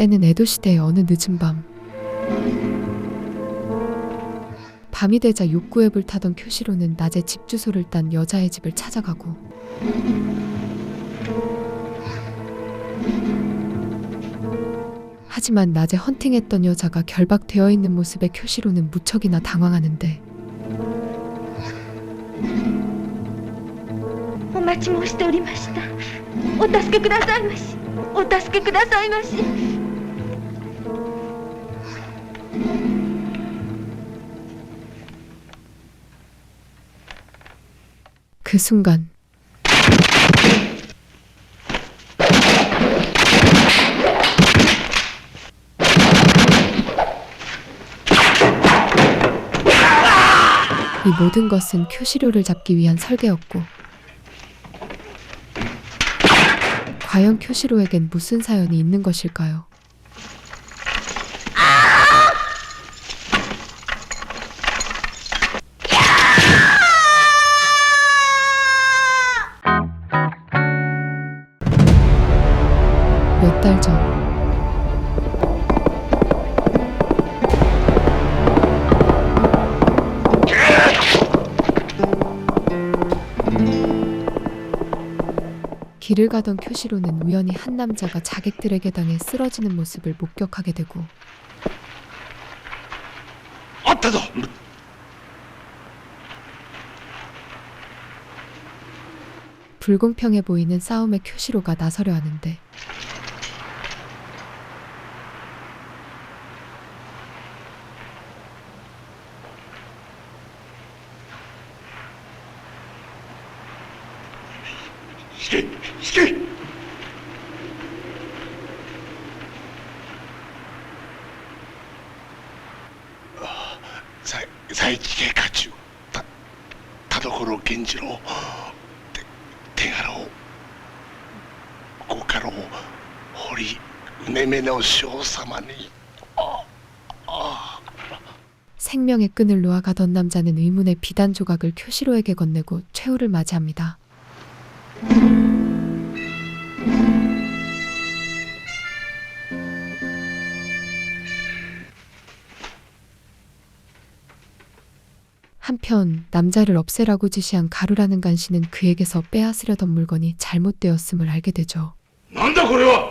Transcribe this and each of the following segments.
때는 에도 시대의 어느 늦은 밤. 밤이 되자 욕구에 불타던 큐시로는 낮에 집 주소를 딴 여자의 집을 찾아가고 하지만 낮에 헌팅했던 여자가 결박되어 있는 모습에 큐시로는 무척이나 당황하는데 お待ち申しておりましたお助けくださいましお助けくださいまし 그 순간 이 모든 것은 큐시로를 잡기 위한 설계였고 과연 큐시로에겐 무슨 사연이 있는 것일까요? 길을 가던 표시로는 우연히 한 남자가 자객들에게 당해 쓰러지는 모습을 목격하게 되고 아따도 불공평해 보이는 싸움의 큐시로가 나서려 하는데 생명의 끈을 놓아가던 남자는 의문의 비단 조각을 표시로에게 건네고 최후를 맞이합니다. 한편 남자를 없애라고 지시한 가루라는 간신은 그에게서 빼앗으려던 물건이 잘못되었음을 알게 되죠. 난다 고래와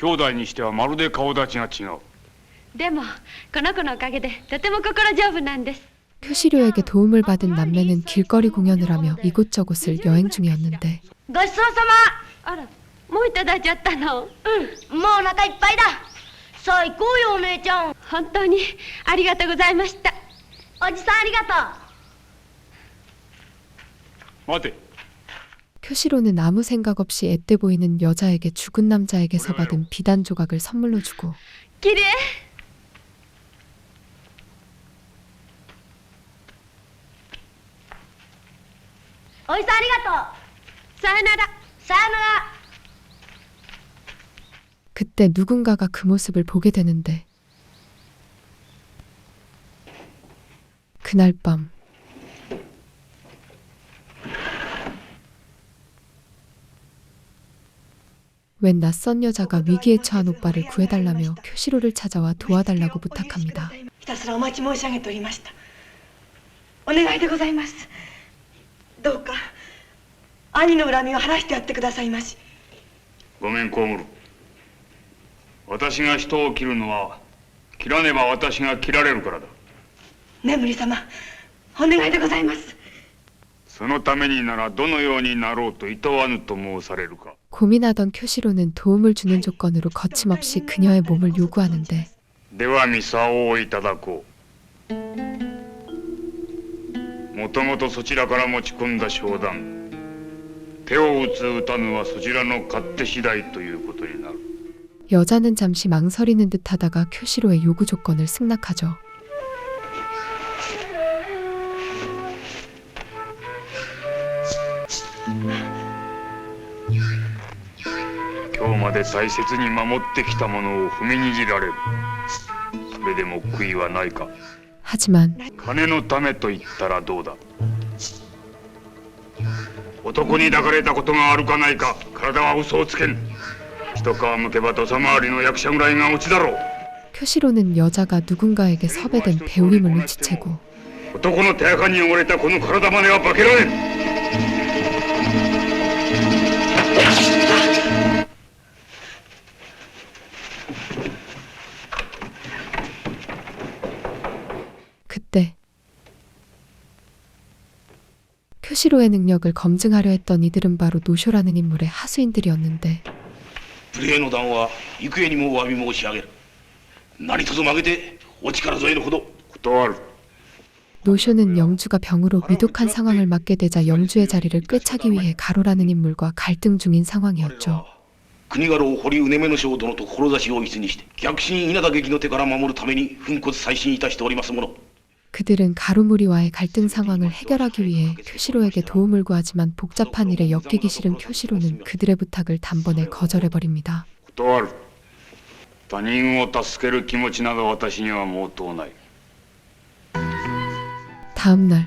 兄弟にしてはまるで顔立ちが違うでもこの子のおかげでとても心丈夫なんです 큐시로에게 도움을 받은 남매는 길거리 공연을 하며 이곳저곳을 여행 중이었는데 ごちそうさまあらもういただいちゃったのうんもうお腹いっぱいださあ行こうよお姉ちゃん本当にありがとうございましたおじさんありがとう待て 표시로는 아무 생각 없이 앳돼 보이는 여자에게 죽은 남자에게서 받은 비단 조각을 선물로 주고 기리 어이사 아리가또! 사요나라 사요나라 그때 누군가가 그 모습을 보게 되는데 그날 밤 웬 낯선 여자가 위기에 처한 오빠를 구해달라며 큐시로를 찾아와 도와달라고 부탁합니다. ひたすらお待ち申し上げておりましたお願いでございますどうか兄の恨みを晴らしてやってくださいましごめんコウムル私が人を切るのは切らねば私が切られるからだ眠り様お願いでございますそのためにならどのようになろうと厭わぬと申されるか 고민하던 큐시로는 도움을 주는 조건으로 거침없이 그녀의 몸을 요구하는데 ではミサオをいただこうもともとそちらから持ち込んだ商談 手を打つ打たぬはそちらの勝手次第ということになる 여자는 잠시 망설이는 듯하다가 큐시로의 요구 조건을 승낙하죠. まで大切に守ってきたものを踏みにじられるそれでも悔いはないか 하지만 金のためと言ったらどうだ男に抱かれたことがあるかないか体は嘘をつけん一皮むけば土佐回りの役者ぐらいがオチだろう 큐시로는 여자가 누군가에게 섭외된 배우임을 눈치채고 男の手垢に汚れたこの体までは化けられん 큐시로의 능력을 검증하려 했던 이들은 바로 노쇼라는 인물의 하수인들이었는데 プレーの段は幾重にもお詫び申し上げる何卒曲げてお力添えのほど断る 노쇼는 영주가 병으로 위독한 상황을 맞게 되자 영주의 자리를 꿰차기 위해 가로라는 인물과 갈등 중인 상황이었죠. 国家老堀畝目の将殿と志を一にして逆進稲田劇の手から守るために粉骨再進いたしておりますもの 그들은 가루무리와의 갈등 상황을 해결하기 위해 큐시로에게 도움을 구하지만 복잡한 일에 엮이기 싫은 큐시로는 그들의 부탁을 단번에 거절해버립니다. 断る他人を助ける気持ちなど私には毛頭ない 다음 날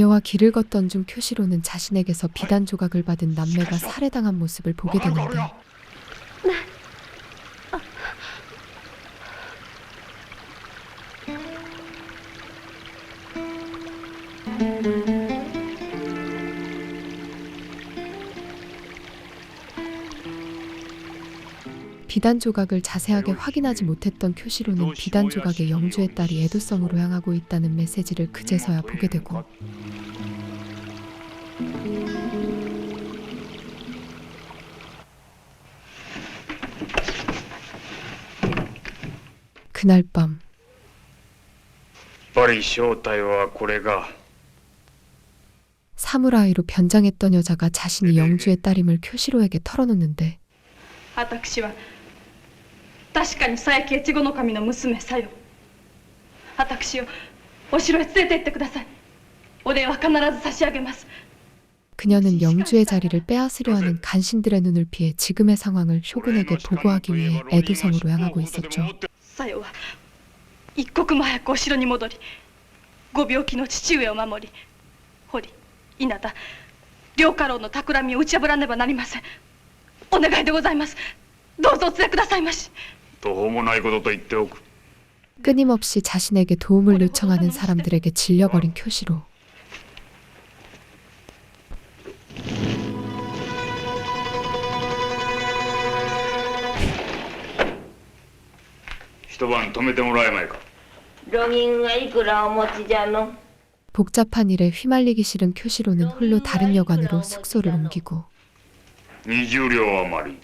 그녀와 길을 걷던 중 큐시로는 자신에게서 비단 조각을 받은 남매가 살해당한 모습을 보게 되는데 '비단 조각을 자세하게 확인하지 못했던 큐시로는 비단 조각의 영주의 딸이 애도성으로 향하고 있다는 메시지를 그제서야 보게 되고 그날 밤 やっぱり正体はこれか 사무라이로 변장했던 여자가 자신이 영주의 딸임을 큐시로에게 털어놓는데 私は確かに佐伯越後守の娘さよ私をお城へ連れて行ってくださいお礼は必ず差し上げます 그녀는 영주의 자리를 빼앗으려 하는 간신들의 눈을 피해 지금의 상황을 쇼군에게 보고하기 위해 애도성으로 향하고 있었죠. さよは一刻も早くお城に戻りご病気の父上を守り堀稲田両家老の企みを打ち破らねばなりませんお願いでございますどうぞお連れくださいまし途方もないことと言っておく 끊임없이 자신에게 도움을 요청하는 사람들에게 질려버린 큐시로. 一晩泊めてもらえまいか路銀がいくらお持ちじゃの 복잡한 일에 휘말리기 싫은 큐시로는 홀로 다른 여관으로 숙소를 옮기고 20両余り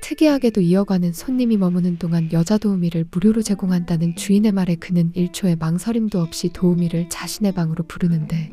특이하게도 이어가는 손님이 머무는 동안 여자 도우미를 무료로 제공한다는 주인의 말에 그는 1초의 망설임도 없이 도우미를 자신의 방으로 부르는데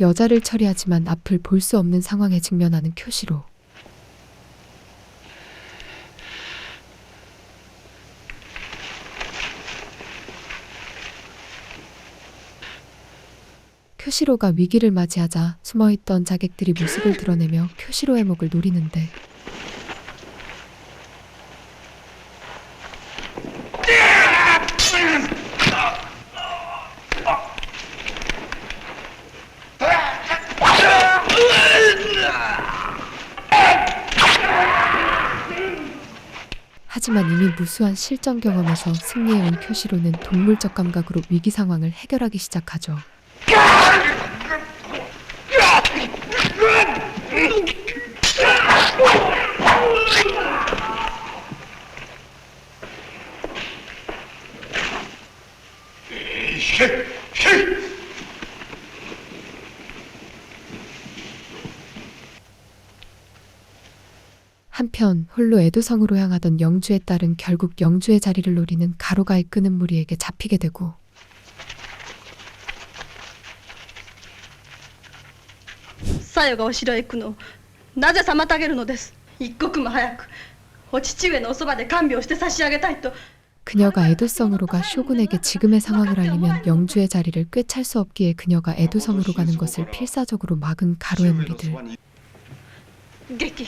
여자를 처리하지만 앞을 볼 수 없는 상황에 직면하는 큐시로. 큐시로가 위기를 맞이하자 숨어있던 자객들이 모습을 드러내며 큐시로의 목을 노리는데 하지만 이미 무수한 실전 경험에서 승리해온 큐시로는 동물적 감각으로 위기 상황을 해결하기 시작하죠. 홀로 에도성으로 향하던 영주의 딸은 결국 영주의 자리를 노리는 가로가 이끄는 무리에게 잡히게 되고 さよがお城へ行くのをなぜ妨げるのです一刻も早くお父上のおそばで看病して差し上げたいと 그녀가 에도성으로 가 쇼군에게 지금의 상황을 알리면 영주의 자리를 꿰찰 수 없기에 그녀가 에도성으로 가는 것을 필사적으로 막은 가로의 무리들 劇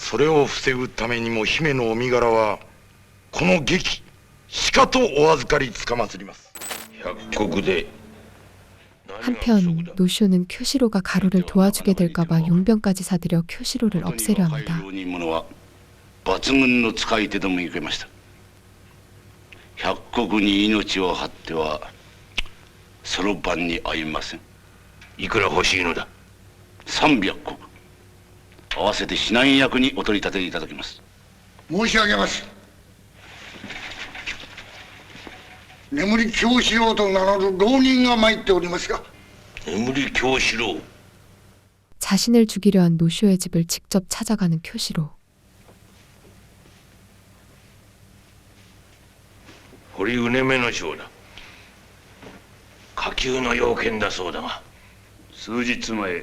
それを防ぐためにも姫のお身柄はこの劇しかとお預かりつかまつります百国で 한편 노쇼는 큐시로가 가로를 도와주게 될까봐 용병까지 사들여 큐시로를 없애려 합니다. 浪人者は抜群の使い手ともいけました百国に命を張ってはそろばんに合いませんいくら欲しいのだ300国 合わせて指南役にお取り立ていただきます申し上げます眠り京四郎と名乗る浪人が参っておりますが眠り京四郎 자신을 죽이려 한 노쇼의 집을 직접 찾아가는 큐시로. 堀うねめの将だ下級の要件だそうだが数日前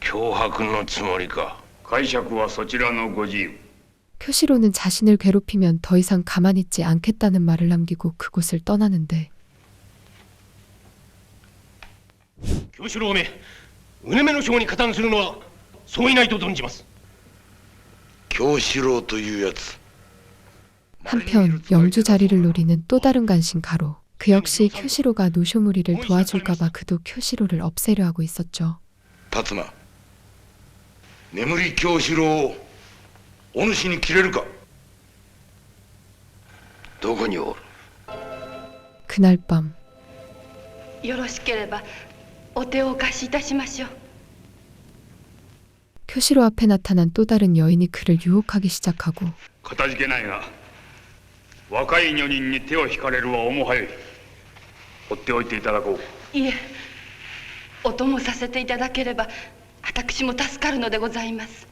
脅迫のつもりか解釈はそちらのご自由 큐시로는 자신을 괴롭히면 더 이상 가만히 있지 않겠다는 말을 남기고 그곳을 떠나는데 京四郎めうねめの将に加担するのはそういないと存じます京四郎というやつ 한편 영주 자리를 노리는 또 다른 간신 가로. 그 역시 큐시로가 노쇼 무리를 도와줄까봐 그도 큐시로를 없애려 하고 있었죠. 辰馬 眠り京四郎お主に切れるかどこにおる 그날 밤 よろしければお手をお貸しいたしましょう 큐시로 앞에 나타난 또 다른 여인이 그를 유혹하기 시작하고 かたじけないが若い女人に手を引かれるは重はよい放っておいていただこういえお供させていただければ 私も助かるのでございます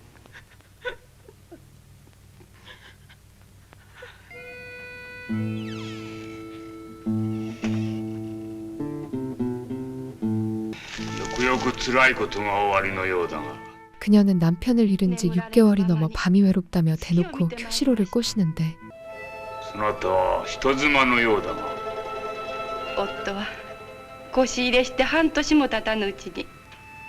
よくよく辛いことが終わりのようだが 그녀는 남편을 잃은 지 6개월이 넘어 밤이 외롭다며 대놓고 큐시로를 꼬시는데 そなたは人妻のようだが夫は腰入れして半年も経たぬうちに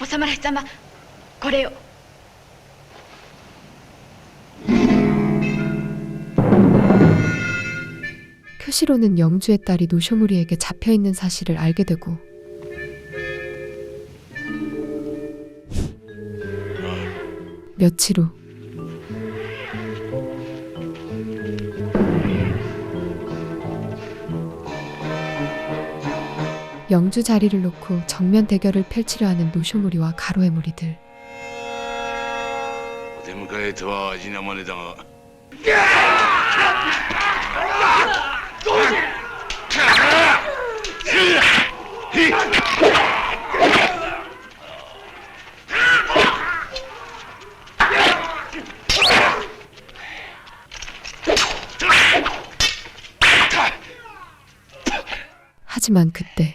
お侍様これを 큐시로는 영주의 딸이 노쇼무리에게 잡혀 있는 사실을 알게 되고 며칠 후 영주 자리를 놓고 정면 대결을 펼치려 하는 노쇼무리와 가로의 무리들 お出迎えとは味なまねだが「 하지만 그때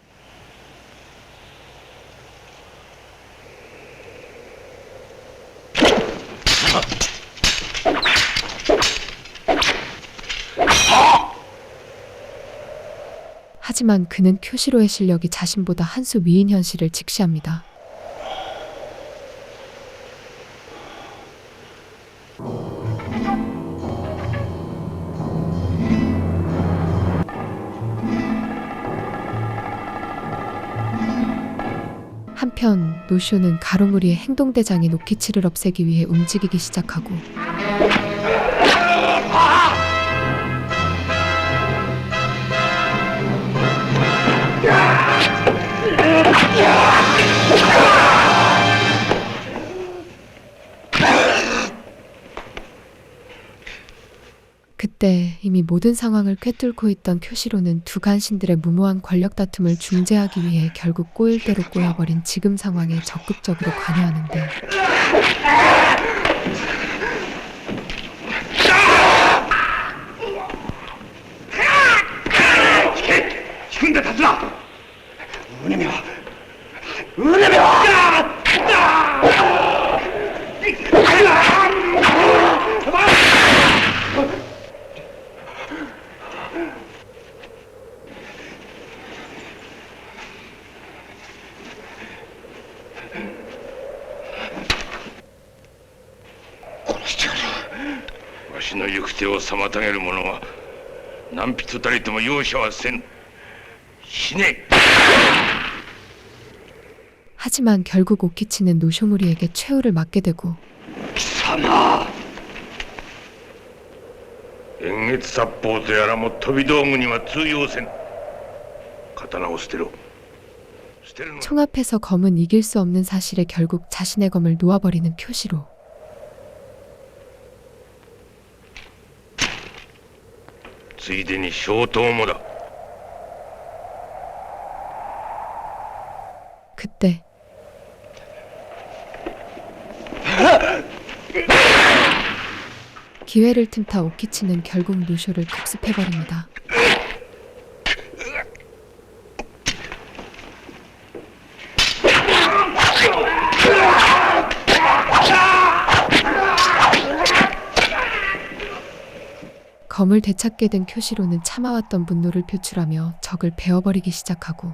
하지만 그는 큐시로의 실력이 자신보다 한 수 위인 현실을 직시합니다. 한편 노쇼는 가로무리의 행동대장인 오키치를 없애기 위해 움직이기 시작하고 그때 이미 모든 상황을 꿰뚫고 있던 큐시로는 두 간신들의 무모한 권력 다툼을 중재하기 위해 결국 꼬일 대로 꼬여버린 지금 상황에 적극적으로 관여하는데 2人とも容赦はせん死ね 하지만 결국 오키치는 노쇼무리에게 최후를 맞게 되고 기사나. 총 앞에서 검은 이길 수 없는 사실에 결국 자신의 검을 놓아버리는 표시로 ついでに小刀もだ 그때 기회를 틈타 오키치는 결국 노쇼를 급습해버립니다. 검을 되찾게 된 쿄시로는 참아왔던 분노를 표출하며 적을 베어버리기 시작하고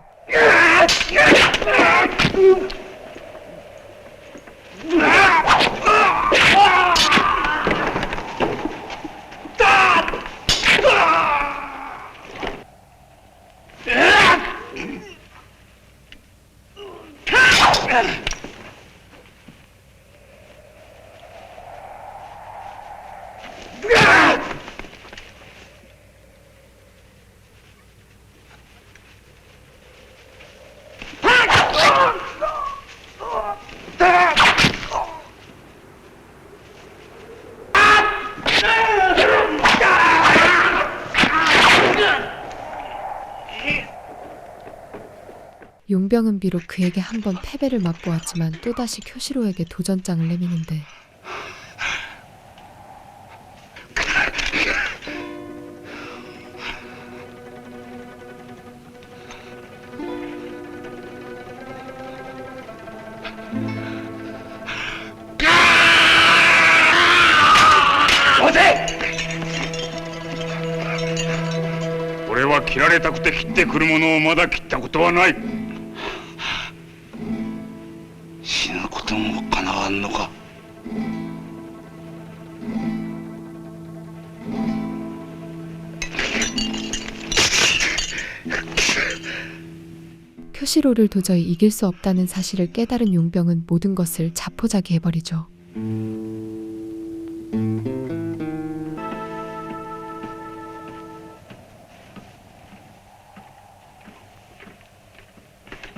용병은 비록 그에게 한 번 패배를 맛보았지만 또다시 쿄시로에게 도전장을 내미는데待て俺は切られたくて切ってくるものをまだ切ったことはない 쿄시로를 도저히 이길 수 없다는 사실을 깨달은 용병은 모든 것을 자포자기해버리죠.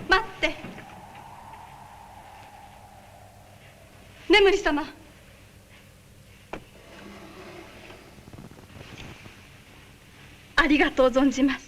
待って眠り様ありがとう存じます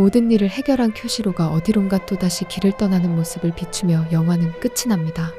모든 일을 해결한 쿄시로가 어디론가 또다시 길을 떠나는 모습을 비추며 영화는 끝이 납니다.